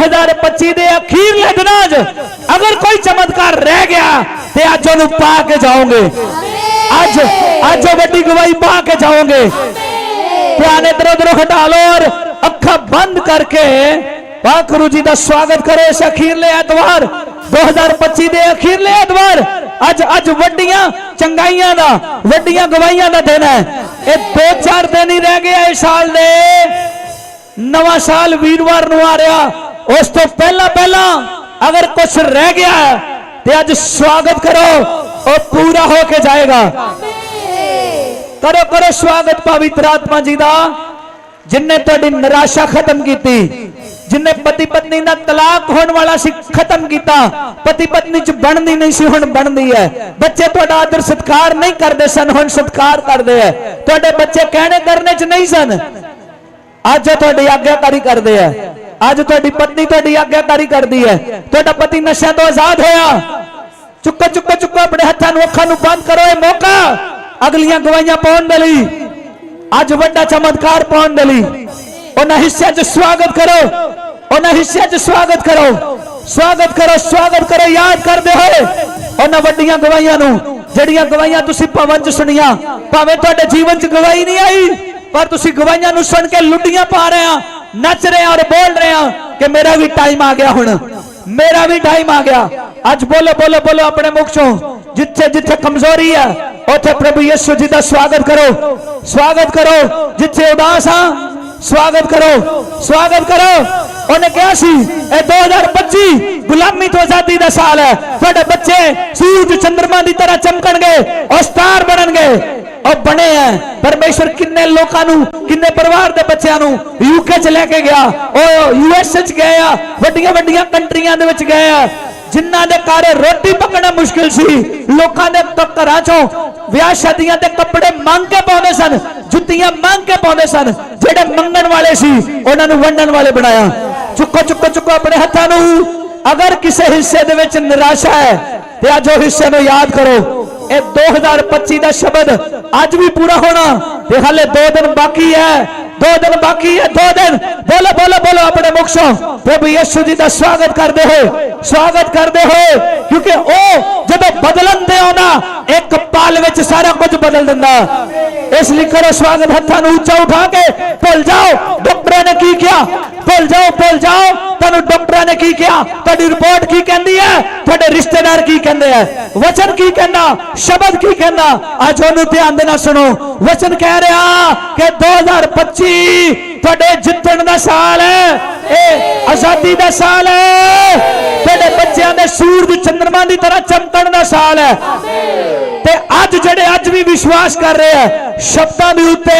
2025 ਦੇ ਅਖੀਰਲੇ ਦਿਨਾਂ 'ਚ ਅਗਰ ਕੋਈ ਚਮਤਕਾਰ ਰਹਿ ਗਿਆ ਤੇ ਅੱਜ ਉਹਨੂੰ ਪਾ ਕੇ ਜਾਓਗੇ ਅੱਜ ਅੱਜ ਉਹ ਵੱਡੀ ਗਵਾਹੀ ਪਾ ਕੇ ਜਾਓਗੇ ਧਿਆਨ ਇਧਰ ਉਧਰ ਹਟਾ ਲਓ ਔਰ ਅੱਖਾਂ ਬੰਦ ਕਰਕੇ ਵਾਹਿਗੁਰੂ ਜੀ ਦਾ ਸਵਾਗਤ ਕਰੋ ਇਸ ਅਖੀਰਲੇ ਐਤਵਾਰ 2025 ਦੇ ਅਖੀਰਲੇ ਐਤਵਾਰ ਅੱਜ ਅੱਜ ਵੱਡੀਆਂ ਚੰਗਾਈਆਂ ਦਾ ਵੱਡੀਆਂ ਗਵਾਹੀਆਂ ਦਾ ਦਿਨ ਹੈ ਇਹ ਦੋ ਚਾਰ ਦਿਨ ਹੀ ਰਹਿ ਗਏ ਇਸ ਸਾਲ ਦੇ ਨਵਾਂ ਸਾਲ ਵੀਰਵਾਰ ਨੂੰ ਆ ਰਿਹਾ ਉਸ ਤੋਂ ਪਹਿਲਾਂ ਪਹਿਲਾਂ ਅਗਰ ਕੁਝ ਰਹਿ ਗਿਆ ਤੇ ਅੱਜ ਸਵਾਗਤ ਕਰੋ, ਉਹ ਪੂਰਾ ਹੋ ਕੇ ਜਾਏਗਾ। ਕਰੋ ਕਰੋ ਸਵਾਗਤ ਪਵਿੱਤਰ ਆਤਮਾ ਜੀ ਦਾ ਜਿਨਨੇ ਤੁਹਾਡੀ ਨਿਰਾਸ਼ਾ ਖਤਮ ਕੀਤੀ ਜਿਨਨੇ ਪਤੀ ਪਤਨੀ ਦਾ ਤਲਾਕ ਹੋਣ ਵਾਲਾ ਸੀ, ਖਤਮ ਕੀਤਾ। ਪਤੀ ਪਤਨੀ ਚ ਬਣਦੀ ਨਹੀਂ ਸੀ, ਹੁਣ ਬਣਦੀ ਹੈ। ਬੱਚੇ ਤੁਹਾਡਾ ਆਦਰ ਸਤਿਕਾਰ ਨਹੀਂ ਕਰਦੇ ਸਨ, ਹੁਣ ਸਤਿਕਾਰ ਕਰਦੇ ਹੈ। ਤੁਹਾਡੇ ਬੱਚੇ ਕਹਿਣੇ ਕਰਨੇ ਚ ਨਹੀਂ ਸਨ। ਅੱਜ ਉਹ ਤੁਹਾਡੀ ਆਗਿਆਕਾਰੀ ਕਰਦੇ ਆ ਅੱਜ ਤੁਹਾਡੀ ਪਤਨੀ ਤੁਹਾਡੀ ਆਗਿਆਕਾਰੀ ਕਰਦੀ ਹੈ। ਤੁਹਾਡਾ ਪਤੀ ਨਸ਼ਿਆਂ ਤੋਂ ਆਜ਼ਾਦ ਹੋਇਆ। ਚੁੱਕੋ ਚੁੱਕੋ ਚੁੱਕੋ ਆਪਣੇ ਹੱਥਾਂ ਨੂੰ, ਅੱਖਾਂ ਨੂੰ ਬੰਦ ਕਰੋ ਇਹ ਮੌਕਾ। ਅਗਲੀਆਂ ਗਵਾਈਆਂ ਪਾਉਣ ਦੇ ਲਈ, ਅੱਜ ਵੱਡਾ ਚਮਤਕਾਰ ਪਾਉਣ ਦੇ ਲਈ। ਉਹਨਾਂ ਹਿੱਸਿਆਂ 'ਚ ਸਵਾਗਤ ਕਰੋ। ਉਹਨਾਂ ਹਿੱਸਿਆਂ 'ਚ ਸਵਾਗਤ ਕਰੋ। ਸਵਾਗਤ ਕਰੋ ਸਵਾਗਤ ਕਰੋ, ਯਾਦ ਕਰਦੇ ਹੋਏ। ਉਹਨਾਂ ਵੱਡੀਆਂ ਗਵਾਈਆਂ ਨੂੰ, ਜਿਹੜੀਆਂ ਗਵਾਈਆਂ ਤੁਸੀਂ ਭਵਨ 'ਚ ਸੁਣੀਆਂ, ਭਾਵੇਂ ਤੁਹਾਡੇ ਜੀਵਨ 'ਚ ਗਵਾਹੀ ਨਹੀਂ ਆਈ, ਪਰ ਤੁਸੀਂ ਗਵਾਈਆਂ ਨੂੰ ਸੁਣ ਕੇ ਲੁੱਡੀਆਂ ਪਾ ਰਹੇ ਆ। ਨੱਚ ਰਹੇ ਆ ਔਰ ਬੋਲ ਰਹੇ ਆ ਕਿ ਮੇਰਾ ਵੀ ਟਾਈਮ ਆ ਗਿਆ ਹੁਣ। ਮੇਰਾ ਵੀ ਟਾਈਮ ਆ ਗਿਆ। ਅੱਜ ਬੋਲੋ ਬੋਲੋ ਬੋਲੋ ਆਪਣੇ ਮੁਖ ਚੋਂ। ਜਿੱਥੇ ਜਿੱਥੇ ਕਮਜ਼ੋਰੀ ਹੈ ਉੱਥੇ ਪ੍ਰਭੂ ਯਿਸੂ ਜੀ ਦਾ ਸਵਾਗਤ ਕਰੋ। ਸਵਾਗਤ ਕਰੋ। ਜਿੱਥੇ ਉਦਾਸ ਆ, ਸਵਾਗਤ ਕਰੋ। ਸਵਾਗਤ ਕਰੋ। ਉਹਨੇ ਕਿਹਾ ਸੀ, ਇਹ 2025 ਗੁਲਾਮੀ ਤੋਂ ਆਜ਼ਾਦੀ ਦਾ ਸਾਲ ਹੈ। ਤੁਹਾਡੇ ਬੱਚੇ ਸੂਰਜ ਚੰਦਰਮਾ ਦੀ ਤਰ੍ਹਾਂ ਚਮਕਣਗੇ ਔਰ ਬਣਨਗੇ। ਉਹ ਬਣੇ ਆ ਪਰਮੇਸ਼ਰ ਕਿੰਨੇ ਲੋਕਾਂ ਨੂੰ ਕਿੰਨੇ ਪਰਿਵਾਰ ਦੇ ਬੱਚਿਆਂ ਨੂੰ ਯੂਕੇ ਚ ਲੈ ਕੇ ਗਿਆ ਉਹ ਯੂਐਸ ਚ ਗਏ ਆ ਵੱਡੀਆਂ ਵੱਡੀਆਂ ਕੰਟਰੀਆਂ ਦੇ ਵਿੱਚ ਗਏ ਆ ਜਿਨ੍ਹਾਂ ਦੇ ਘਰ ਰੋਟੀ ਪਕਣਾ ਮੁਸ਼ਕਿਲ ਸੀ ਲੋਕਾਂ ਦੇ ਕ- ਘਰਾਂ ਚੋਂ ਵਿਆਹ ਸ਼ਾਦੀਆਂ ਦੇ ਕੱਪੜੇ ਮੰਗ ਕੇ ਪਾਉਂਦੇ ਸਨ ਜੁੱਤੀਆਂ ਮੰਗ ਕੇ ਪਾਉਂਦੇ ਸਨ ਜਿਹੜੇ ਮੰਗਣ ਵਾਲੇ ਸੀ ਉਹਨਾਂ ਨੂੰ ਵੰਡਣ ਵਾਲੇ ਬਣਾਇਆ ਚੁੱਕੋ ਚੁੱਕੋ ਚੁੱਕੋ ਆਪਣੇ ਹੱਥਾਂ ਨੂੰ ਅਗਰ ਕਿਸੇ ਹਿੱਸੇ ਦੇ ਵਿੱਚ ਨਿਰਾਸ਼ਾ ਹੈ ਤੇ ਅੱਜ ਉਹ ਹਿੱਸੇ ਨੂੰ ਯਾਦ ਕਰੋ ਇਹ 2025 ਦਾ ਸ਼ਬਦ ਅੱਜ ਵੀ ਪੂਰਾ ਹੋਣਾ। ਤੇ ਹਾਲੇ 2 ਦਿਨ ਬਾਕੀ ਹੈ। 2 ਦਿਨ ਬਾਕੀ ਹੈ 2 ਦਿਨ। ਬੋਲੋ ਬੋਲੋ ਬੋਲੋ ਆਪਣੇ ਮੁਖ ਪ੍ਰਭੂ ਯਿਸੂ ਜੀ ਦਾ ਸਵਾਗਤ ਕਰਦੇ ਹੋਏ, ਸਵਾਗਤ ਕਰਦੇ ਹੋ ਕਿਉਂਕਿ ਉਹ ਜਦੋਂ ਬਦਲਣ ਦੇ ਆਉਣਾ ਇੱਕ ਪਲ ਵਿੱਚ ਸਾਰਾ ਕੁਝ ਬਦਲ ਦਿੰਦਾ। ਇਸ ਲਈ ਕਰੋ ਸਵਾਗਤ, ਹੱਥਾਂ ਨੂੰ ਉੱਚਾ ਉਠਾ ਕੇ ਭੁੱਲ ਜਾਓ। ਡਾਕਟਰਾਂ ਨੇ ਕੀ ਕਿਹਾ? ਭੁੱਲ ਜਾਓ ਭੁੱਲ ਜਾਓ। ਤੁਹਾਨੂੰ ਡਾਕਟਰਾਂ ਨੇ ਕੀ ਕਿਹਾ? ਤੁਹਾਡੀ ਰਿਪੋਰਟ ਕੀ ਕਹਿੰਦੀ ਹੈ? ਤੁਹਾਡੇ ਰਿਸ਼ਤੇਦਾਰ ਕੀ ਕਹਿੰਦੇ ਆ? ਵਚਨ ਕੀ ਕਹਿੰਦਾ? ਸ਼ਬਦ ਕੀ ਕਹਿੰਦਾ? ਅੱਜ ਉਹਨੂੰ ਧਿਆਨ ਦੇ ਨਾਲ ਸੁਣੋ। ਵਚਨ ਕਹਿ ਰਿਹਾ ਕਿ 2025 ਤੁਹਾਡੇ ਜਿੱਤਣ ਦਾ ਸਾਲ ਹੈ। ਇਹ ਆਜ਼ਾਦੀ ਦਾ ਸਾਲ ਹੈ। ਤੁਹਾਡੇ ਬੱਚਿਆਂ ਦੇ ਸੂਰਜ ਚੰਦਰਮਾ ਦੀ ਤਰ੍ਹਾਂ ਚਮਕਣ ਦਾ ਸਾਲ ਹੈ। ਤੇ ਅੱਜ ਜਿਹੜੇ ਅੱਜ ਵੀ ਵਿਸ਼ਵਾਸ ਕਰ ਰਹੇ ਆ, ਸ਼ਬਦਾਂ ਦੇ ਉੱਤੇ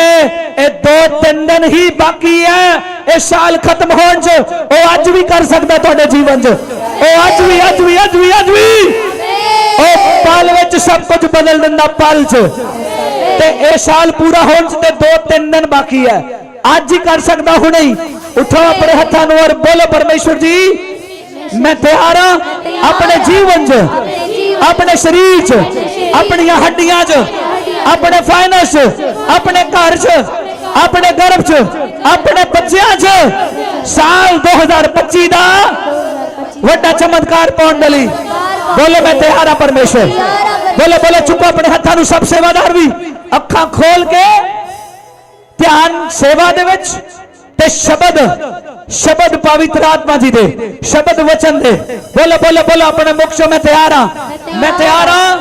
ਇਹ ਦੋ ਤਿੰਨ ਦਿਨ ਹੀ ਬਾਕੀ ਹੈ। ਇਹ ਸਾਲ ਖਤਮ ਹੋਣ 'ਚ ਉਹ ਅੱਜ ਵੀ ਕਰ ਸਕਦਾ ਤੁਹਾਡੇ ਜੀਵਨ 'ਚ। ਉਹ ਅੱਜ ਵੀ ਅੱਜ ਵੀ ਅੱਜ ਵੀ ਅੱਜ ਵੀ। ਉਹ ਪਲ ਵਿੱਚ ਸਭ ਕੁਝ ਬਦਲ ਦਿੰਦਾ ਪਲ 'ਚ। ਤੇ ਇਹ ਸਾਲ ਪੂਰਾ ਹੋਣ 'ਚ ਤੇ ਦੋ ਤਿੰਨ ਦਿਨ ਬਾਕੀ ਹੈ। ਅੱਜ ਹੀ ਕਰ ਸਕਦਾ ਹੁਣੇ ਹੀ। ਉਠੋ ਆਪਣੇ ਹੱਥਾਂ ਨੂੰ ਔਰ ਬੋਲੋ, ਪਰਮੇਸ਼ਵਰ ਜੀ, ਮੈਂ ਤਿਆਰ ਹਾਂ ਆਪਣੇ ਜੀਵਨ 'ਚ, ਆਪਣੇ ਸਰੀਰ 'ਚ, ਆਪਣੀਆਂ ਹੱਡੀਆਂ 'ਚ, ਆਪਣੇ ਫਾਈਨੈਂਸ 'ਚ, ਆਪਣੇ ਘਰ 'ਚ ਆਪਣੇ ਗਰਭ 'ਚ, ਆਪਣੇ ਬੱਚਿਆਂ 'ਚ। ਸਾਲ 2025 ਦਾ ਵੱਡਾ ਚਮਤਕਾਰ ਪਾਉਣ ਦੇ ਲਈ ਬੋਲੇ ਮੈਂ ਤਿਆਰ ਪਰਮੇਸ਼ਰ ਬੋਲੇ ਬੋਲੇ ਚੁੱਕੋ ਆਪਣੇ ਹੱਥਾਂ ਨੂੰ, ਸਭ ਸੇਵਾਦਾਰ ਵੀ। ਅੱਖਾਂ ਖੋਲ ਕੇ ਧਿਆਨ ਸੇਵਾ ਦੇ ਵਿੱਚ ਤੇ ਸ਼ਬਦ ਸ਼ਬਦ ਪਵਿੱਤਰ ਆਤਮਾ ਜੀ ਦੇ, ਸ਼ਬਦ ਵਚਨ ਦੇ। ਬੋਲੋ ਬੋਲੋ ਬੋਲੋ, ਆਪਣੇ ਮੁਖ ਚੋਂ ਮੈਂ ਤਿਆਰ ਹਾਂ। ਮੈਂ ਤਿਆਰ ਹਾਂ।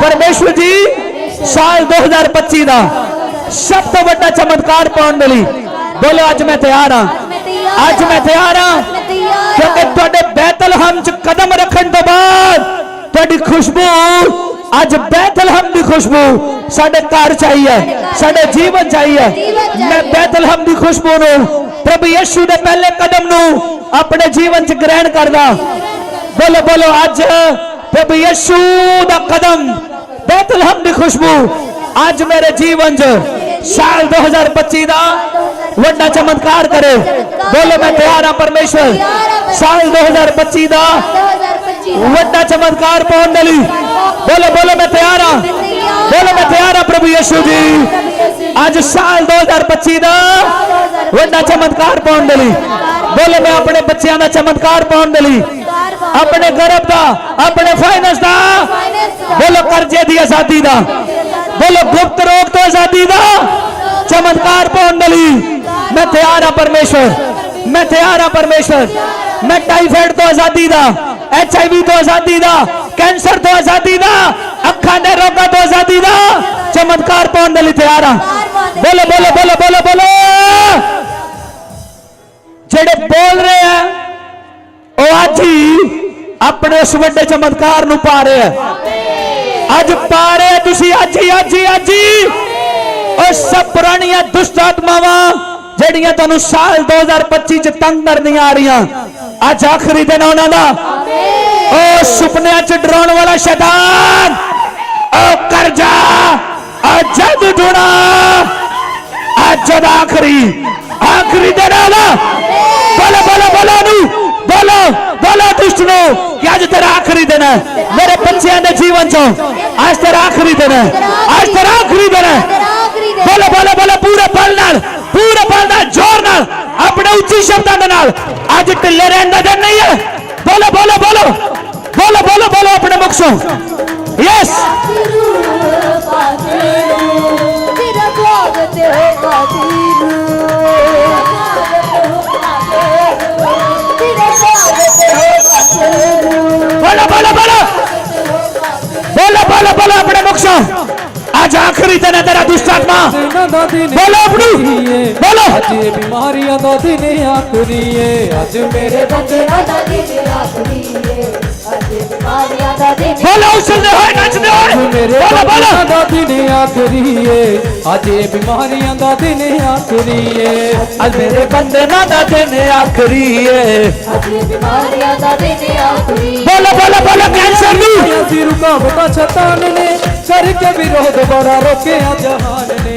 ਪਰਮੇਸ਼ਵਰ ਜੀ, ਸਾਲ 2025 ਦਾ ਸਭ ਤੋਂ ਵੱਡਾ ਚਮਤਕਾਰ ਪਾਉਣ ਦੇ ਲਈ ਬੋਲੋ ਅੱਜ ਮੈਂ ਤਿਆਰ ਹਾਂ ਅੱਜ ਮੈਂ ਤਿਆਰ ਹਾਂ ਕਿਉਂਕਿ ਤੁਹਾਡੇ ਬੈਤਲਹਮ ਚ ਕਦਮ ਰੱਖਣ ਤੋਂ ਬਾਅਦ ਤੁਹਾਡੀ ਖੁਸ਼ਬੂ ਅੱਜ ਬੈਤਲਹਮ ਦੀ ਖੁਸ਼ਬੂ ਸਾਡੇ ਘਰ ਚ ਆਈ ਹੈ ਸਾਡੇ ਜੀਵਨ ਚ ਆਈ ਹੈ ਮੈਂ ਬੈਤਲਹਮ ਦੀ ਖੁਸ਼ਬੂ ਨੂੰ ਪ੍ਰਭੂ ਯਿਸੂ ਦੇ ਪਹਿਲੇ ਕਦਮ ਨੂੰ ਆਪਣੇ ਜੀਵਨ ਚ ਗ੍ਰਹਿਣ ਕਰਦਾ ਬੋਲੋ ਬੋਲੋ ਅੱਜ ਪ੍ਰਭੂ ਯਿਸੂ ਦਾ ਕਦਮ ਬੈਤਲਹਮ ਦੀ ਖੁਸ਼ਬੂ ਅੱਜ ਮੇਰੇ ਜੀਵਨ ਚ ਸਾਲ 2025 ਦਾ ਵੱਡਾ ਚਮਤਕਾਰ ਕਰੇ। ਬੋਲੋ ਮੈਂ ਤਿਆਰ ਹਾਂ ਪਰਮੇਸ਼ਵਰ। ਸਾਲ 2025 ਦਾ ਵੱਡਾ ਚਮਤਕਾਰ ਪਾਉਣ ਦੇ ਲਈ। ਬੋਲੋ ਬੋਲੋ ਮੈਂ ਤਿਆਰ ਹਾਂ। ਬੋਲੋ ਮੈਂ ਤਿਆਰ ਹਾਂ ਪ੍ਰਭੂ ਯਿਸੂ ਜੀ। ਅੱਜ ਸਾਲ 2025 ਦਾ ਵੱਡਾ ਚਮਤਕਾਰ ਪਾਉਣ ਦੇ ਲਈ। ਬੋਲੇ ਮੈਂ ਆਪਣੇ ਬੱਚਿਆਂ ਦਾ ਚਮਤਕਾਰ ਪਾਉਣ ਦੇ ਲਈ। ਆਪਣੇ ਗਰਭ ਦਾ, ਆਪਣੇ ਫਾਈਨੈਂਸ ਦਾ। ਬੋਲੋ ਕਰਜ਼ੇ ਦੀ ਆਜ਼ਾਦੀ ਦਾ। ਬੋਲੋ ਗੁਪਤ ਰੋਗ ਤੋਂ ਆਜ਼ਾਦੀ ਦਾ ਚਮਤਕਾਰ ਪਾਉਣ ਦੇ ਲਈ ਮੈਂ ਤਿਆਰ ਹਾਂ ਪਰਮੇਸ਼ਵਰ, ਮੈਂ ਤਿਆਰ ਹਾਂ ਪਰਮੇਸ਼ਵਰ। ਮੈਂ ਟਾਈਫਾਇਡ ਤੋਂ ਆਜ਼ਾਦੀ ਦਾ ਐਚਆਈਵੀ ਤੋਂ ਆਜ਼ਾਦੀ ਦਾ, ਕੈਂਸਰ ਤੋਂ ਆਜ਼ਾਦੀ ਦਾ, ਅੱਖਾਂ ਦੇ ਰੋਗਾਂ ਤੋਂ ਆਜ਼ਾਦੀ ਦਾ ਚਮਤਕਾਰ ਪਾਉਣ ਦੇ ਲਈ ਤਿਆਰ ਹਾਂ। ਬੋਲੋ ਬੋਲੋ ਬੋਲੋ ਬੋਲੋ ਬੋਲੋ। ਜਿਹੜੇ ਬੋਲ ਰਹੇ ਆ, ਉਹ ਅੱਜ ਹੀ ਆਪਣੇ ਉਸ ਵੱਡੇ ਚਮਤਕਾਰ ਨੂੰ ਪਾ ਰਹੇ ਆ। ਅੱਜ ਪਾ ਰਹੇ ਆ ਤੁਸੀਂ, ਅੱਜ ਹੀ ਅੱਜ ਹੀ ਅੱਜ। ਹੀ ਉਹ ਸਭ ਪੁਰਾਣੀਆਂ ਦੁਸ਼ਟ ਆਤਮਾਵਾਂ ਜਿਹੜੀਆਂ ਤੁਹਾਨੂੰ ਸਾਲ 2025 ਚ ਤੰਗ ਕਰਦੀਆਂ ਆ ਰਹੀਆਂ, ਅੱਜ ਆਖਰੀ ਦਿਨ ਉਹਨਾਂ ਦਾ। ਉਹ ਸੁਪਨਿਆਂ ਚ ਡਰਾਉਣ ਵਾਲਾ ਸ਼ੈਤਾਨ ਉਹ ਕਰ ਜਾ ਅੱਜ ਜਦ ਟੁਣਾ ਅੱਜ ਜਦ ਆਖਰੀ ਆਖਰੀ ਦਿਨ ਆਲਾ ਬੋਲੋ ਬੋਲੋ ਬੋਲੋ ਨੂੰ ਬੋਲੋ ਬੋਲੋ ਦੁਸ਼ਟ ਨੂੰ ਕਿ ਅੱਜ ਤੇਰਾ ਆਖਰੀ ਦਿਨ ਹੈ। ਮੇਰੇ ਬੱਚਿਆਂ ਦੇ ਜੀਵਨ ਚੋਂ ਅੱਜ ਤੇਰਾ ਆਖਰੀ ਦਿਨ ਹੈ। ਅੱਜ ਤੇਰਾ ਆਖਰੀ ਦਿਨ ਹੈ। ਬੋਲੋ ਬੋਲੋ ਬੋਲੋ, ਪੂਰੇ ਬਲ ਨਾਲ, ਪੂਰੇ ਬਲ ਨਾਲ, ਜ਼ੋਰ ਨਾਲ, ਆਪਣੇ ਉੱਚੀ ਸ਼ਬਦਾਂ ਦੇ ਨਾਲ। ਅੱਜ ਢਿੱਲੇ ਰਹਿਣ ਦਾ ਦਿਨ ਨਹੀਂ ਹੈ। ਬੋਲੋ ਬੋਲੋ ਬੋਲੋ ਬੋਲੋ ਬੋਲੋ ਬੋਲੋ ਆਪਣੇ ਮੁਖ ਤੋਂ ਯੈਸ ਬੋਲੋ ਬੋਲੋ ਬੋਲੋ ਬੋਲੋ ਬੋਲੋ ਬੋਲੋ। ਆਪਣੇ ਮੁਖ ਤੋਂ ਅੱਜ ਆਖਰੀ ਦਿਨ ਹੈ ਤੇਰਾ ਦੁਸ਼ਟ ਆਤਮਾ ਦਿਨਾਂ ਦਾ ਦਿਨ ਬੋਲੋ ਆਪਣੀ ਆਖਰੀ ਏ। ਬੋਲੋ ਅੱਜ ਇਹ ਬਿਮਾਰੀਆਂ ਦਾ ਦਿਨ ਆਖਰੀ ਏ। ਮੇਰੇ ਬੋਲੋ ਉਸਲਦੇ ਹੋਏ ਨੱਚਦੇ ਹੋਏ। ਮੇਰੇ ਬੋਲੋ ਬੋਲੋ। ਦਾ ਦਿਨ ਆਖਰੀ ਏ ਅੱਜ ਇਹ ਬਿਮਾਰੀਆਂ ਦਾ ਦਿਨ ਆਖਰੀ ਏ ਅੱਜ ਮੇਰੇ ਬੰਦੇ ਨਾ ਦਾ ਦਿਨ ਆਖਰੀ ਏ ਬੋਲੋ ਬੋਲੋ ਬੋਲੋ ਕੈਂਸਰ ਨੂੰ। ਅਸੀਂ ਰੁਕਾਵਟਾਂ ਸ਼ੈਤਾਨ ਨੇ ਕਰਕੇ ਵਿਰੋਧ ਬੜਾ ਰੋਕਿਆ ਜਹਾਨ ਨੇ।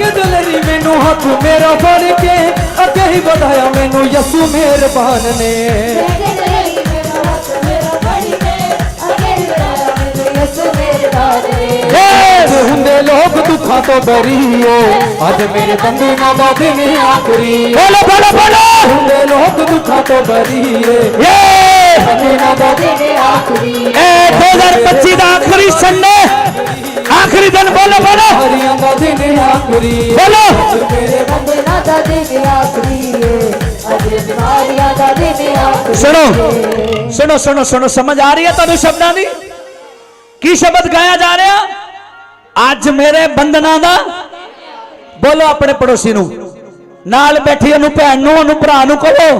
ਦੇਖ ਦਲਰੀ ਮੈਨੂੰ ਹੱਥ ਮੇਰਾ ਫੜ ਕੇ ਅੱਗੇ ਹੀ ਵਧਾਇਆ ਮੈਨੂੰ ਯਸੂ ਮਿਹਰਬਾਨ ਨੇ ਹੁੰਦੇ ਲੋਕ ਦੁੱਖਾਂ ਤੋਂ ਬਰੀਏ ਅੱਜ ਮੇਰੇ ਬੰਦੇ ਨਾ ਦਾ ਦਿਨ ਆਖਰੀ। ਬੋਲੋ ਬੋਲੋ ਬੋਲੋ ਹੁੰਦੇ ਲੋਕ ਦੁੱਖਾਂ ਤੋਂ ਬਰੀਏ ਬੰਦੇ ਨਾ ਦਾ ਦਿਨ ਆਖਰੀ। ਇਹ 2025 ਦਾ ਆਖਰੀ ਸੰਡੇ ਆਖਰੀ ਦਿਨ ਬੋਲੋ ਬੋਲੋ। ਹਰੀਆਂ ਦਾ ਦਿਨ ਆਖਰੀ ਏ। ਬੋਲੋ। ਮੇਰੇ ਸੁਣੋ ਸੁਣੋ ਸੁਣੋ ਸੁਣੋ ਸਮਝ ਆ ਰਹੀ ਹੈ ਤੁਹਾਨੂੰ ਸ਼ਬਦਾਂ ਦੀ? ਕੀ ਸ਼ਬਦ ਗਾਇਆ ਜਾ ਰਿਹਾ? ਅੱਜ ਮੇਰੇ ਬੰਧਨਾਂ ਦਾ? ਬੋਲੋ ਆਪਣੇ ਪੜੋਸੀ ਨੂੰ। ਨਾਲ ਬੈਠੀ ਉਹਨੂੰ ਭੈਣ ਨੂੰ ਉਹਨੂੰ ਭਰਾ ਨੂੰ ਕਹੋ।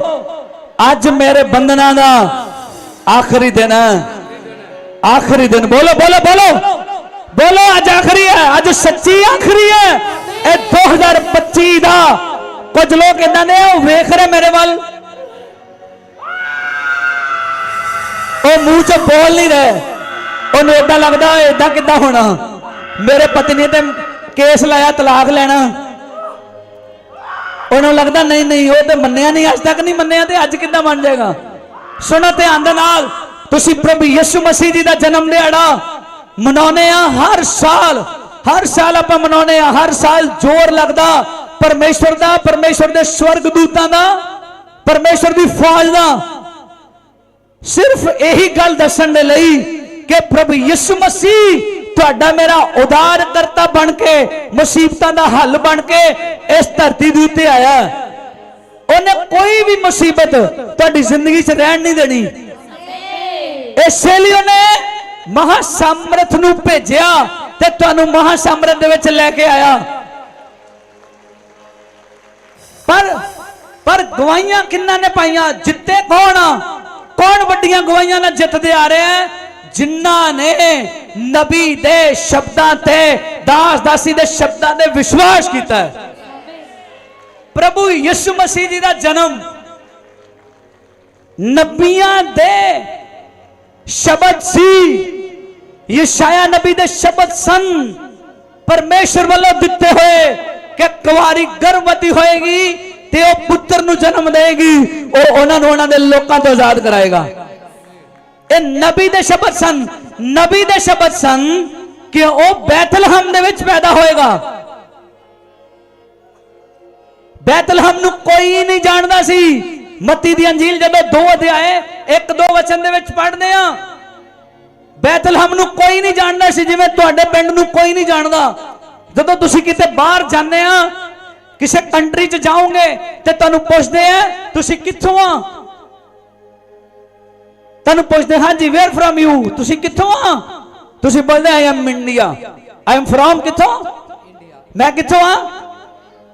ਅੱਜ ਮੇਰੇ ਬੰਧਨਾਂ ਦਾ ਆਖਰੀ ਦਿਨ ਹੈ। ਆਖਰੀ ਦਿਨ। ਬੋਲੋ ਬੋਲੋ ਬੋਲੋ। ਬੋਲੋ ਅੱਜ ਆਖਰੀ ਹੈ ਅੱਜ ਸੱਚੀ ਆਖਰੀ ਹੈ ਇਹ 2025 ਦਾ ਕੁਝ ਲੋਕ ਇਦਾਂ ਦੇ ਆ, ਉਹ ਵੇਖ ਰਹੇ ਮੇਰੇ ਵੱਲ ਉਹ ਮੂੰਹ ਚ ਬੋਲ ਨਹੀਂ ਰਹੇ ਉਹਨੂੰ ਇਦਾਂ ਲੱਗਦਾ ਇਦਾਂ ਕਿੱਦਾਂ ਹੋਣਾ ਮੇਰੇ ਪਤੀ ਨੇ ਤੇ ਕੇਸ ਲਾਇਆ ਤਲਾਕ ਲੈਣਾ ਉਹਨੂੰ ਲੱਗਦਾ ਨਹੀਂ ਨਹੀਂ ਉਹ ਤੇ ਮੰਨਿਆ ਨਹੀਂ ਅੱਜ ਤੱਕ ਨਹੀਂ ਮੰਨਿਆ ਤੇ ਅੱਜ ਕਿੱਦਾਂ ਮੰਨ ਜਾਏਗਾ ਸੁਣੋ ਧਿਆਨ ਦੇ ਨਾਲ ਤੁਸੀਂ ਪ੍ਰਭੂ ਯਿਸੂ ਮਸੀਹ ਜੀ ਮਨਾਉਨੇ ਆ ਹਰ ਸਾਲ। ਹਰ ਸਾਲ ਆਪਾਂ ਮਨਾਉਨੇ ਆ ਹਰ ਸਾਲ ਜ਼ੋਰ ਲੱਗਦਾ। ਪਰਮੇਸ਼ਵਰ ਦਾ, ਪਰਮੇਸ਼ਵਰ ਦੇ ਸਵਰਗ ਦੂਤਾਂ ਦਾ, ਪਰਮੇਸ਼ਵਰ ਦੀ ਫੌਜ ਦਾ। ਸਿਰਫ ਇਹੀ ਗੱਲ ਦੱਸਣ ਦੇ ਲਈ ਕਿ ਪ੍ਰਭੂ ਯਿਸੂ ਮਸੀਹ ਤੁਹਾਡਾ ਮੇਰਾ ਉਦਾਰ ਕਰਤਾ ਬਣ ਕੇ, ਮੁਸੀਬਤਾਂ ਦਾ ਹੱਲ ਬਣ ਕੇ ਇਸ ਧਰਤੀ ਦੇ ਉੱਤੇ ਆਇਆ। ਉਹਨੇ ਕੋਈ ਵੀ ਮੁਸੀਬਤ ਤੁਹਾਡੀ ਜ਼ਿੰਦਗੀ 'ਚ ਰਹਿਣ ਨਹੀਂ ਦੇਣੀ। ਇਸੇ ਲਈ ਉਹਨੇ ਮਹਾ ਸਮਰਥ ਨੂੰ ਭੇਜਿਆ ਤੇ ਤੁਹਾਨੂੰ ਮਹਾ ਸਮਰਥ ਦੇ ਵਿੱਚ ਲੈ ਕੇ ਆਇਆ ਪਰ ਪਰ ਗਵਾਈਆਂ ਕਿੰਨਾਂ ਨੇ ਪਾਈਆਂ ਜਿੱਤੇ ਕੌਣ ਆ ਕੌਣ ਵੱਡੀਆਂ ਗਵਾਈਆਂ ਨਾਲ ਜਿੱਤਦੇ ਆ ਰਹੇ ਆ ਜਿਨ੍ਹਾਂ ਨੇ ਨਬੀ ਦੇ ਸ਼ਬਦਾਂ ਤੇ ਦਾਸ ਦਾਸੀ ਦੇ ਸ਼ਬਦਾਂ ਤੇ ਵਿਸ਼ਵਾਸ ਕੀਤਾ ਹੈ ਪ੍ਰਭੂ ਯਿਸੂ ਮਸੀਹ ਜੀ ਦਾ ਜਨਮ ਨਬੀਆਂ ਦੇ ਸ਼ਬਦ ਸੀ। ਯਸ਼ਾਇਆ ਨਬੀ ਦੇ ਸ਼ਬਦ ਸਨ। ਪਰਮੇਸ਼ਰ ਵੱਲੋਂ ਦਿੱਤੇ ਹੋਏ ਕਿ ਕੁਵਾਰੀ ਗਰਭਵਤੀ ਹੋਏਗੀ ਤੇ ਉਹ ਪੁੱਤਰ ਨੂੰ ਜਨਮ ਦੇਗੀ ਉਹ ਉਹਨਾਂ ਨੂੰ ਉਹਨਾਂ ਦੇ ਲੋਕਾਂ ਤੋਂ ਆਜ਼ਾਦ ਕਰਾਏਗਾ। ਇਹ ਨਬੀ ਦੇ ਸ਼ਬਦ ਸਨ। ਨਬੀ ਦੇ ਸ਼ਬਦ ਸਨ ਕਿ ਉਹ ਬੈਤਲਹਮ ਦੇ ਵਿੱਚ ਪੈਦਾ ਹੋਏਗਾ। ਬੈਤਲਹਮ ਨੂੰ ਕੋਈ ਨਹੀਂ ਜਾਣਦਾ ਸੀ। ਮੱਤੀ ਦੀ ਅੰਜੀਲ ਜਦੋਂ ਦੋ ਅਧਿਆਏ, ਇੱਕ ਦੋ ਵਚਨ ਦੇ ਵਿੱਚ ਪੜ੍ਹਦੇ ਆ ਬੈਤਲਹਮ ਨੂੰ ਕੋਈ ਨਹੀਂ ਜਾਣਦਾ ਸੀ, ਜਿਵੇਂ ਤੁਹਾਡੇ ਪਿੰਡ ਨੂੰ ਕੋਈ ਨਹੀਂ ਜਾਣਦਾ। ਜਦੋਂ ਤੁਸੀਂ ਕਿਤੇ ਬਾਹਰ ਜਾਂਦੇ ਆ ਕਿਸੇ ਕੰਟਰੀ 'ਚ ਜਾਓਗੇ ਤੇ ਤੁਹਾਨੂੰ ਪੁੱਛਦੇ ਆ, ਤੁਸੀਂ ਕਿੱਥੋਂ ਆ? ਤੁਹਾਨੂੰ ਪੁੱਛਦੇ, ਹਾਂਜੀ ਵੇਅਰ ਫਰਮ ਯੂ ਤੁਸੀਂ ਕਿੱਥੋਂ ਆ? ਤੁਸੀਂ ਬੋਲਦੇ I am India I am from ਕਿੱਥੋਂ? ਮੈਂ ਕਿੱਥੋਂ ਆ?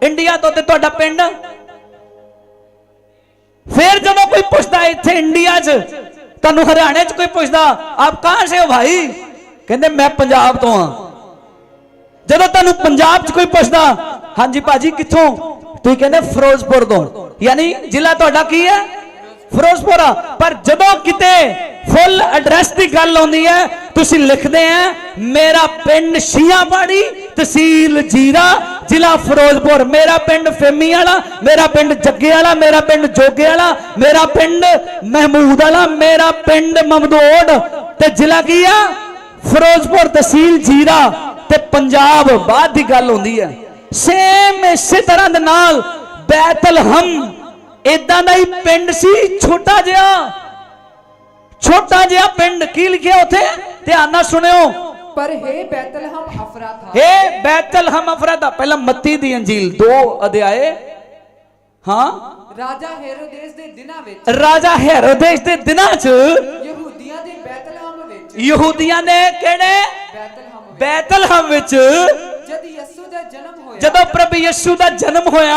ਇੰਡੀਆ ਤੋਂ ਤੇ ਤੁਹਾਡਾ ਪਿੰਡ? ਫਿਰ ਜਦੋਂ ਕੋਈ ਪੁੱਛਦਾ ਇੱਥੇ ਇੰਡੀਆ 'ਚ, ਤੁਹਾਨੂੰ ਹਰਿਆਣੇ 'ਚ ਕੋਈ ਪੁੱਛਦਾ, ਆਪ ਕਹਾਂ ਸੇ ਹੋ ਭਾਈ? ਕਹਿੰਦੇ, ਮੈਂ ਪੰਜਾਬ ਤੋਂ ਆ ਜਦੋਂ ਤੁਹਾਨੂੰ ਪੰਜਾਬ 'ਚ ਕੋਈ ਪੁੱਛਦਾ, ਹਾਂਜੀ ਭਾਜੀ, ਕਿੱਥੋਂ? ਤੁਸੀਂ ਕਹਿੰਦੇ, ਫਿਰੋਜ਼ਪੁਰ ਤੋਂ। ਯਾਨੀ ਜ਼ਿਲ੍ਹਾ ਤੁਹਾਡਾ ਕੀ ਹੈ? ਫਿਰੋਜ਼ਪੁਰ ਪਰ ਜਦੋਂ ਕਿਤੇ ਫੁੱਲ ਐਡਰੈਸ ਦੀ ਗੱਲ ਆਉਂਦੀ ਹੈ, ਤੁਸੀਂ ਲਿਖਦੇ ਆ, ਮੇਰਾ ਪਿੰਡ ਸ਼ੀਆਂਪਾੜੀ ਤਹਿਸੀਲ ਜੀਰਾ, ਜ਼ਿਲ੍ਹਾ ਫਿਰੋਜ਼ਪੁਰ। ਮੇਰਾ ਪਿੰਡ ਫੇਮੀ ਵਾਲਾ, ਮੇਰਾ ਪਿੰਡ ਜੱਗੇ ਵਾਲਾ, ਮੇਰਾ ਪਿੰਡ ਜੋਗੇ ਵਾਲਾ, ਮੇਰਾ ਪਿੰਡ ਮਹਿਮੂਦ ਵਾਲਾ, ਮੇਰਾ ਪਿੰਡ ਮਮਦੋੜ ਤੇ ਜ਼ਿਲ੍ਹਾ ਕੀ ਆ? ਫਿਰੋਜ਼ਪੁਰ ਤਹਿਸੀਲ ਜੀਰਾ। ਤੇ ਪੰਜਾਬ ਬਾਅਦ ਦੀ ਗੱਲ ਹੁੰਦੀ ਹੈ ਸੇਮ ਇਸੇ ਤਰ੍ਹਾਂ ਦੇ ਨਾਲ ਬੈਤਲਹਮ ਇਦਾਂ ਦਾ ਹੀ ਪਿੰਡ ਸੀ, ਛੋਟਾ ਜਿਹਾ। ਛੋਟਾ ਜਿਹਾ ਪਿੰਡ, ਕੀ ਲਿਖਿਆ ਉੱਥੇ? ਧਿਆਨ ਨਾਲ ਸੁਣਿਓ। ਪਰ ਹੈ ਬੈਤਲਹਮ ਅਫਰਾ ਥਾ। ਹੇ ਬੈਤਲਹਮ ਅਫਰਾਦਾ ਪਹਿਲਾਂ ਮੱਤੀ ਦੀ ਅੰਜੀਲ ਦੋ ਅਧਿਆਏ। ਹਾਂ? ਰਾਜਾ ਹੈਰੋਦੇਸ ਦੇ ਦਿਨਾਂ ਵਿੱਚ ਰਾਜਾ ਹੈਰੋਦੇਸ ਦੇ ਦਿਨਾਂ 'ਚ ਯਹੂਦੀਆਂ ਦੇ ਬੈਤਲਹਮ ਵਿੱਚ ਯਹੂਦੀਆਂ ਨੇ ਕਿਹੜੇ? ਬੈਤਲਹਮ ਵਿੱਚ। ਬੈਤਲਹਮ ਵਿੱਚ। ਜਦ ਯਿਸੂ ਦਾ ਜਨਮ ਹੋਇਆ ਜਦੋਂ ਪ੍ਰਭੂ ਯਿਸੂ ਦਾ ਜਨਮ ਹੋਇਆ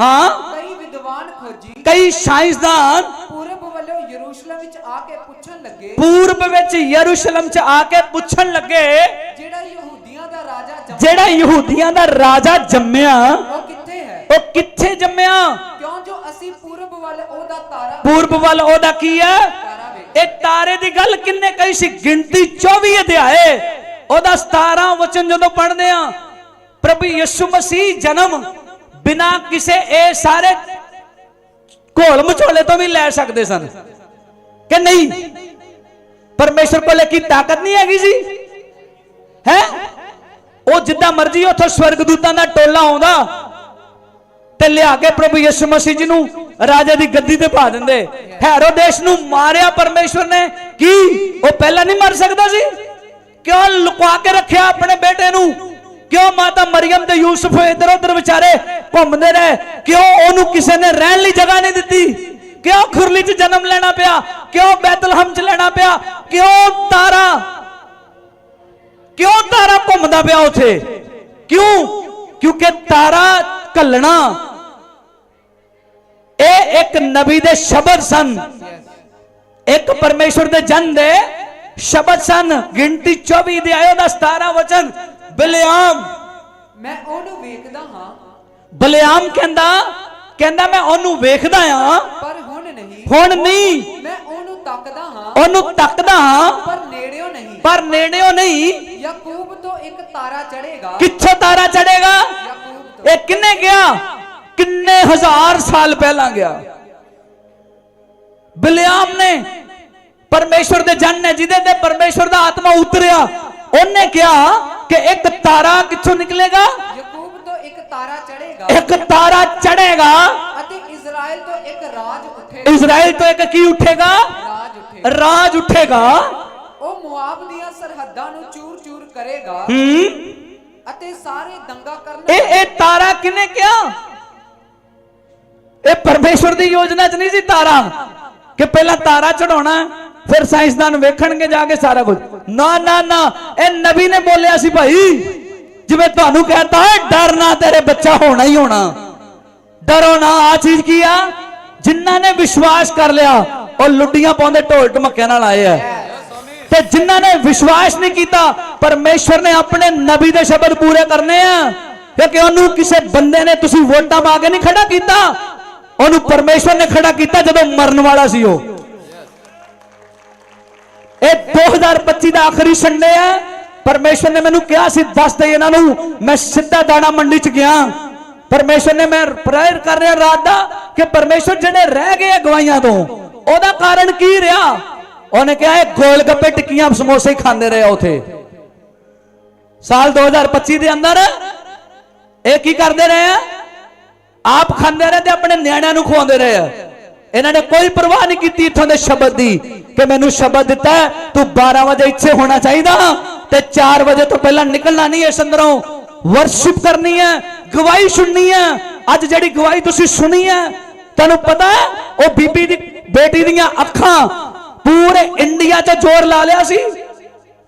ਹਾਂ? ਕਈ ਵਿਦਵਾਨ ਖੋਜੀ। ਕਈ ਸਾਇੰਸਦਾਨ ਪੂਰਬ ਵੱਲੋਂ ਯਰੂਸ਼ਲਮ ਵਿੱਚ ਆ ਕੇ ਪੁੱਛਣ ਲੱਗੇ ਪੂਰਬ ਵਿੱਚ ਯਰੂਸ਼ਲਮ 'ਚ ਆ ਕੇ ਪੁੱਛਣ ਲੱਗੇ ਜਿਹੜਾ ਯਹੂਦੀਆਂ ਦਾ ਰਾਜਾ ਜੰਮ ਜਿਹੜਾ ਯਹੂਦੀਆਂ ਦਾ ਰਾਜਾ ਜੰਮਿਆ ਉਹ ਕਿੱਥੇ ਹੈ ਉਹ ਕਿੱਥੇ ਜੰਮਿਆ ਕਿਉਂ ਜੋ ਅਸੀਂ ਪੂਰਬ ਵੱਲ ਉਹਦਾ ਤਾਰਾ ਪੂਰਬ ਵੱਲ ਉਹਦਾ ਕੀ ਹੈ ਇਹ ਤਾਰੇ ਦੀ ਗੱਲ ਕਿੰਨੇ ਕਹੀ ਸੀ ਗਿਣਤੀ 24 ਅਧਿਆਏ ਉਹਦਾ 17 ਵਚਨ ਜਦੋਂ ਪੜ੍ਹਦੇ ਆ ਪ੍ਰਭੂ ਯਿਸੂ ਮਸੀਹ ਜਨਮ ਬਿਨਾ ਕਿਸੇ ਇਹ ਸਾਰੇ ਘੋਲ ਮਚੋਲੇ ਤੋਂ ਵੀ ਲੈ ਸਕਦੇ ਸਨ ਕਿ ਨਹੀਂ ਪਰਮੇਸ਼ਰ ਕੋਲੇ ਕੀ ਤਾਕਤ ਨਹੀਂ ਹੈਗੀ ਸੀ ਹੈ? ਉਹ ਜਿੱਦਾਂ ਮਰਜ਼ੀ ਉੱਥੋਂ ਸਵਰਗਦੂਤਾਂ ਦਾ ਟੋਲਾ ਆਉਂਦਾ ਤੇ ਲਿਆ ਕੇ ਪ੍ਰਭੂ ਯਿਸੂ ਮਸੀਹ ਜੀ ਨੂੰ ਰਾਜੇ ਦੀ ਗੱਦੀ ਤੇ ਪਾ ਦਿੰਦੇ। ਹੈਰੋਦੇਸ਼ ਨੂੰ ਮਾਰਿਆ ਪਰਮੇਸ਼ਵਰ ਨੇ। ਕੀ? ਉਹ ਪਹਿਲਾਂ ਨਹੀਂ ਮਰ ਸਕਦਾ ਸੀ ਕਿਉਂ ਲੁਕਵਾ ਕੇ ਰੱਖਿਆ ਆਪਣੇ ਬੇਟੇ ਨੂੰ? ਕਿਉਂ ਮਾਤਾ ਮਰੀਮ ਤੇ ਯੂਸਫ ਇਧਰ ਉਧਰ ਵਿਚਾਰੇ ਘੁੰਮਦੇ ਰਹੇ? ਕਿਉਂ ਉਹਨੂੰ ਕਿਸੇ ਨੇ ਰਹਿਣ ਲਈ ਜਗ੍ਹਾ ਨਹੀਂ ਦਿੱਤੀ? ਕਿਉਂ ਖੁਰਲੀ 'ਚ ਜਨਮ ਲੈਣਾ ਪਿਆ? ਕਿਉਂ ਬੈਤਲਹਮ 'ਚ ਲੈਣਾ ਪਿਆ? ਕਿਉਂ ਤਾਰਾ? ਕਿਉਂ ਤਾਰਾ ਘੁੰਮਦਾ ਪਿਆ ਉਥੇ? ਕਿਉਂ? ਕਿਉਂਕਿ ਤਾਰਾ ਕੱਲਣਾ ਇਹ ਇੱਕ ਨਬੀ ਦੇ ਸ਼ਬਦ ਸਨ। ਇੱਕ ਪਰਮੇਸ਼ਵਰ ਦੇ ਜਨ ਦੇ ਸ਼ਬਦ ਸਨ। ਗਿਣਤੀ 24 ਦੇ ਆਇਓ ਦਾ 17 ਵਚਨ ਬਲਿਆਮ। ਮੈਂ ਉਹਨੂੰ ਵੇਖਦਾ ਹਾਂ। ਬਲਿਆਮ ਕਹਿੰਦਾ ਕਹਿੰਦਾ ਮੈਂ ਉਹਨੂੰ ਵੇਖਦਾ ਆ ਪਰ ਨਹੀਂ। ਹੁਣ ਨਹੀਂ। ਮੈਂ ਉਹਨੂੰ ਤੱਕਦਾ ਹਾਂ। ਉਹਨੂੰ ਤੱਕਦਾ ਹਾਂ। ਪਰ ਨੇੜਿਓਂ ਨਹੀਂ। ਪਰ ਨੇੜਿਓਂ ਨਹੀਂ। ਯਾਕੂਬ ਤੋਂ ਇੱਕ ਤਾਰਾ ਚੜੇਗਾ ਕਿੱਥੋਂ ਤਾਰਾ ਚੜੇਗਾ ਇਹ ਕਿੰਨੇ ਗਿਆ? ਕਿੰਨੇ ਹਜ਼ਾਰ ਸਾਲ ਪਹਿਲਾਂ ਗਿਆ। ਬਿਲਿਆਮ ਨੇ ਪਰਮੇਸ਼ਵਰ ਦੇ ਜਨ ਨੇ ਜਿਹਦੇ ਤੇ ਪਰਮੇਸ਼ਵਰ ਦਾ ਆਤਮਾ ਉਤਰਿਆ ਉਹਨੇ ਕਿਹਾ ਕਿ ਇੱਕ ਤਾਰਾ ਕਿੱਥੋਂ ਨਿਕਲੇਗਾ? ਯਾਕੂਬ ਤੋਂ ਇੱਕ ਤਾਰਾ ਚੜੇਗਾ ਇੱਕ ਤਾਰਾ ਚੜੇਗਾ ਅਤੇ ਇਜ਼ਰਾਈਲ ਤੋਂ ਇਜ਼ਰਾਈਲ ਤੋਂ ਇੱਕ ਕੀ ਉੱਠੇਗਾ? ਰਾਜ ਉੱਠੇਗਾ। ਰਾਜ ਉੱਠੇਗਾ। ਉਹ ਮੁਆਬ ਦੀਆਂ ਸਰਹੱਦਾਂ ਨੂੰ ਚੂਰ-ਚੂਰ ਕਰੇਗਾ। ਹੂੰ। ਅਤੇ ਸਾਰੇ ਦੰਗਾ ਕਰਨ ਇਹ ਇਹ ਤਾਰਾ ਕਿਨੇ ਕਿਹਾ? ਇਹ ਪਰਮੇਸ਼ਵਰ ਦੀ ਯੋਜਨਾ 'ਚ ਨਹੀਂ ਸੀ ਤਾਰਾ। ਕਿ ਪਹਿਲਾਂ ਤਾਰਾ ਚੜਾਉਣਾ ਫਿਰ ਸਾਇੰਸਦਾਨ ਵੇਖਣਗੇ ਜਾ ਕੇ ਸਾਰਾ ਕੁਝ। ਨਾ ਨਾ ਨਾ ਇਹ ਨਬੀ ਨੇ ਬੋਲਿਆ ਸੀ ਭਾਈ ਜਿਵੇਂ ਤੁਹਾਨੂੰ ਕਹਤਾ ਹੈ ਡਰ ਨਾ ਤੇਰੇ ਬੱਚਾ ਹੋਣਾ ਹੀ ਹੋਣਾ। ਡਰੋ ਨਾ ਆ ਚੀਜ਼ ਕੀ ਆ? ਜਿਨ੍ਹਾਂ ਨੇ ਵਿਸ਼ਵਾਸ ਕਰ ਲਿਆ, ਉਹ ਲੁੱਡੀਆਂ ਪਾਉਂਦੇ ਢੋਲ ਢਮੱਕਿਆਂ ਨਾਲ ਆਏ ਆ। ਤੇ ਜਿਨ੍ਹਾਂ ਨੇ ਵਿਸ਼ਵਾਸ ਨਹੀਂ ਕੀਤਾ ਪਰਮੇਸ਼ਰ ਨੇ ਆਪਣੇ ਨਬੀ ਦੇ ਸ਼ਬਦ ਪੂਰੇ ਕਰਨੇ ਆ। ਕਿਉਂਕਿ ਉਹਨੂੰ ਕਿਸੇ ਬੰਦੇ ਨੇ ਤੁਸੀਂ ਵੋਟਾਂ ਪਾ ਕੇ ਨਹੀਂ ਖੜਾ ਕੀਤਾ? ਉਹਨੂੰ ਪਰਮੇਸ਼ਰ ਨੇ ਖੜਾ ਕੀਤਾ ਜਦੋਂ ਮਰਨ ਵਾਲਾ ਸੀ ਉਹ। ਇਹ 2025 ਦਾ ਆਖਰੀ ਸੰਡੇ ਹੈ ਪਰਮੇਸ਼ਰ ਨੇ ਮੈਨੂੰ ਕਿਹਾ ਸੀ, ਦੱਸ ਦੇ ਇਹਨਾਂ ਨੂੰ, ਮੈਂ ਸਿੱਧਾ ਦਾਣਾ ਮੰਡੀ ਚ ਗਿਆ। ਪਰਮੇਸ਼ਰ ਨੇ ਮੈਂ ਪ੍ਰੇਅਰ ਕਰ ਰਿਹਾ ਰਾਤ ਦਾ ਕਿ ਪਰਮੇਸ਼ਰ ਜਿਹੜੇ ਰਹਿ ਗਏ ਗਵਾਈਆਂ ਤੋਂ, ਉਹਦਾ ਕਾਰਨ ਕੀ ਰਿਹਾ? ਉਹਨੇ ਕਿਹਾ, ਇਹ ਗੋਲ ਗੱਪੇ ਟਿੱਕੀਆਂ ਸਮੋਸੇ ਖਾਂਦੇ ਰਹੇ ਉਥੇ। ਸਾਲ 2025 ਦੇ ਅੰਦਰ ਇਹ ਕੀ ਕਰਦੇ ਰਹੇ ਆ? ਆਪ ਖਾਂਦੇ ਰਹੇ ਤੇ ਆਪਣੇ ਨਿਆਣਿਆਂ ਨੂੰ ਖਵਾਉਂਦੇ ਰਹੇ ਆ। ਇਹਨਾਂ ਨੇ ਕੋਈ ਪਰਵਾਹ ਨਹੀਂ ਕੀਤੀ ਇਥੋਂ ਦੇ ਸ਼ਬਦ ਦੀ ਕਿ ਮੈਨੂੰ ਸ਼ਬਦ ਦਿੱਤਾ ਤੂੰ 12 ਵਜੇ ਇੱਥੇ ਹੋਣਾ ਚਾਹੀਦਾ ਤੇ 4 ਵਜੇ ਤੋਂ ਪਹਿਲਾਂ ਨਿਕਲਣਾ ਨਹੀਂ ਇਸ ਅੰਦਰੋਂ। ਵਰਸ਼ਿਪ ਕਰਨੀ ਹੈ ਗਵਾਹੀ ਸੁਣਨੀ ਹੈ ਅੱਜ ਜਿਹੜੀ ਗਵਾਹੀ ਤੁਸੀਂ ਸੁਣੀ ਹੈ ਤੁਹਾਨੂੰ ਪਤਾ, ਉਹ ਬੀਬੀ ਦੀ, ਬੇਟੀ ਦੀਆਂ ਅੱਖਾਂ ਪੂਰੇ ਇੰਡੀਆ 'ਚ ਜ਼ੋਰ ਲਾ ਲਿਆ ਸੀ।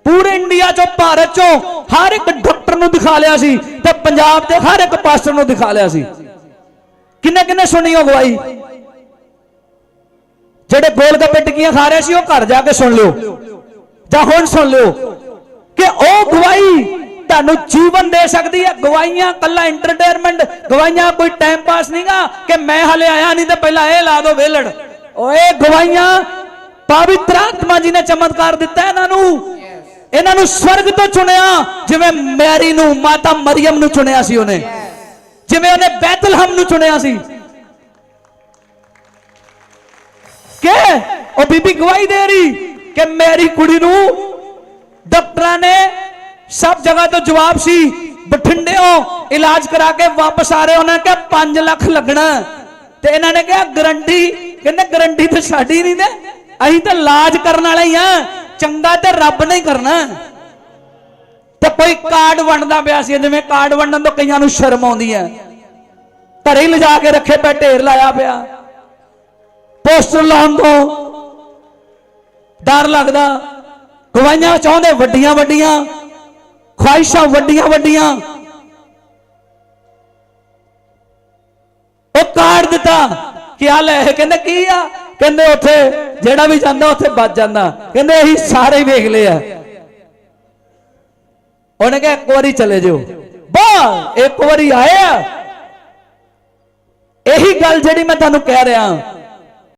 ਪੂਰੇ ਇੰਡੀਆ 'ਚੋਂ, ਭਾਰਤ 'ਚੋਂ ਹਰ ਇੱਕ ਡਾਕਟਰ ਨੂੰ ਦਿਖਾ ਲਿਆ ਸੀ ਤੇ ਪੰਜਾਬ ਦੇ ਹਰ ਇੱਕ ਪਾਸਟਰ ਨੂੰ ਦਿਖਾ ਲਿਆ ਸੀ। ਕਿੰਨੇ ਕਿੰਨੇ ਸੁਣੀ ਉਹ ਗਵਾਈ ਜਿਹੜੇ ਗੋਲ ਗੱਪੇ ਟਿੱਕੀਆਂ ਖਾ ਰਹੇ ਸੀ, ਉਹ ਘਰ ਜਾ ਕੇ ਸੁਣ ਲਿਓ। ਜਾਂ ਹੁਣ ਸੁਣ ਲਿਓ ਕਿ ਉਹ ਗਵਾਈ ਤੁਹਾਨੂੰ ਜੀਵਨ ਦੇ ਸਕਦੀ ਹੈ। ਗਵਾਈਆਂ ਕੱਲਾ ਐਂਟਰਟੇਨਮੈਂਟ ਗਵਾਈਆਂ ਕੋਈ ਟਾਈਮ ਪਾਸ ਨਹੀਂਗਾ ਕਿ ਮੈਂ ਹਲੇ ਆਇਆ ਨਹੀਂ ਤੇ ਪਹਿਲਾਂ ਇਹ ਲਾ ਦੋ ਵੇਲੜ। ਓਏ ਗਵਾਈਆਂ ਪਵਿੱਤਰ ਆਤਮਾ ਜੀ ਨੇ ਚਮਤਕਾਰ ਦਿੱਤਾ ਇਹਨਾਂ ਨੂੰ। ਇਹਨਾਂ ਨੂੰ ਸਵਰਗ ਤੋਂ ਚੁਣਿਆ, ਜਿਵੇਂ ਮੈਰੀ ਨੂੰ, ਮਾਤਾ ਮਰੀਮ ਨੂੰ ਚੁਣਿਆ ਸੀ ਉਹਨੇ। ਜਿਵੇਂ ਉਹਨੇ ਬੈਤਲਹਮ ਨੂੰ ਚੁਣਿਆ ਸੀ। ਕਿ ਉਹ ਬੀਬੀ ਗਵਾਹੀ ਦੇ ਰਹੀ ਕਿ ਮੇਰੀ ਕੁੜੀ ਨੂੰ ਡਾਕਟਰਾਂ ਨੇ ਸਭ ਜਗ੍ਹਾ ਤੋਂ ਜਵਾਬ ਸੀ, ਬਠਿੰਡਿਓਂ ਇਲਾਜ ਕਰਾ ਕੇ ਵਾਪਸ ਆ ਰਹੇ, ਉਹਨਾਂ ਨੇ ਕਿਹਾ 5 ਲੱਖ ਲੱਗਣਾ। ਤੇ ਇਹਨਾਂ ਨੇ ਕਿਹਾ, ਗਰੰਟੀ, ਕਹਿੰਦੇ, ਗਰੰਟੀ ਤੇ ਸਾਡੀ ਨਹੀਂ ਤੇ ਅਸੀਂ ਤਾਂ ਇਲਾਜ ਕਰਨ ਵਾਲੇ ਹੀ ਆ ਚੰਗਾ ਤੇ ਰੱਬ ਨੇ ਕਰਨਾ। ਤੇ ਕੋਈ ਕਾਰਡ ਵੰਡਦਾ ਪਿਆ ਸੀ, ਜਿਵੇਂ ਕਾਰਡ ਵੰਡਣ ਤੋਂ ਕਈਆਂ ਨੂੰ ਸ਼ਰਮ ਆਉਂਦੀ ਹੈ। ਘਰੇ ਹੀ ਲਿਜਾ ਕੇ ਰੱਖੇ ਪਏ, ਢੇਰ ਲਾਇਆ ਪਿਆ। ਪੋਸਟਰ ਲਾਉਣ ਤੋਂ ਡਰ ਲੱਗਦਾ। ਗਵਾਈਆਂ ਚਾਹੁੰਦੇ ਵੱਡੀਆਂ ਵੱਡੀਆਂ ਖੁਆਇਸ਼ਾਂ ਵੱਡੀਆਂ ਵੱਡੀਆਂ। ਉਹ ਕਾਰਡ ਦਿੱਤਾ ਕੀ ਹਾਲ ਹੈ ਕਹਿੰਦੇ ਕੀ ਆ? ਕਹਿੰਦੇ ਉੱਥੇ ਜਿਹੜਾ ਵੀ ਜਾਂਦਾ, ਉੱਥੇ ਬਚ ਜਾਂਦਾ। ਕਹਿੰਦੇ ਅਸੀਂ ਸਾਰੇ ਵੇਖ ਲਏ ਆ। ਉਹਨੇ ਕਿਹਾ, ਇੱਕ ਵਾਰੀ ਚਲੇ ਜਾਓ। ਬਾ ਇੱਕ ਵਾਰੀ ਆਏ ਆ। ਇਹੀ ਗੱਲ ਜਿਹੜੀ ਮੈਂ ਤੁਹਾਨੂੰ ਕਹਿ ਰਿਹਾ।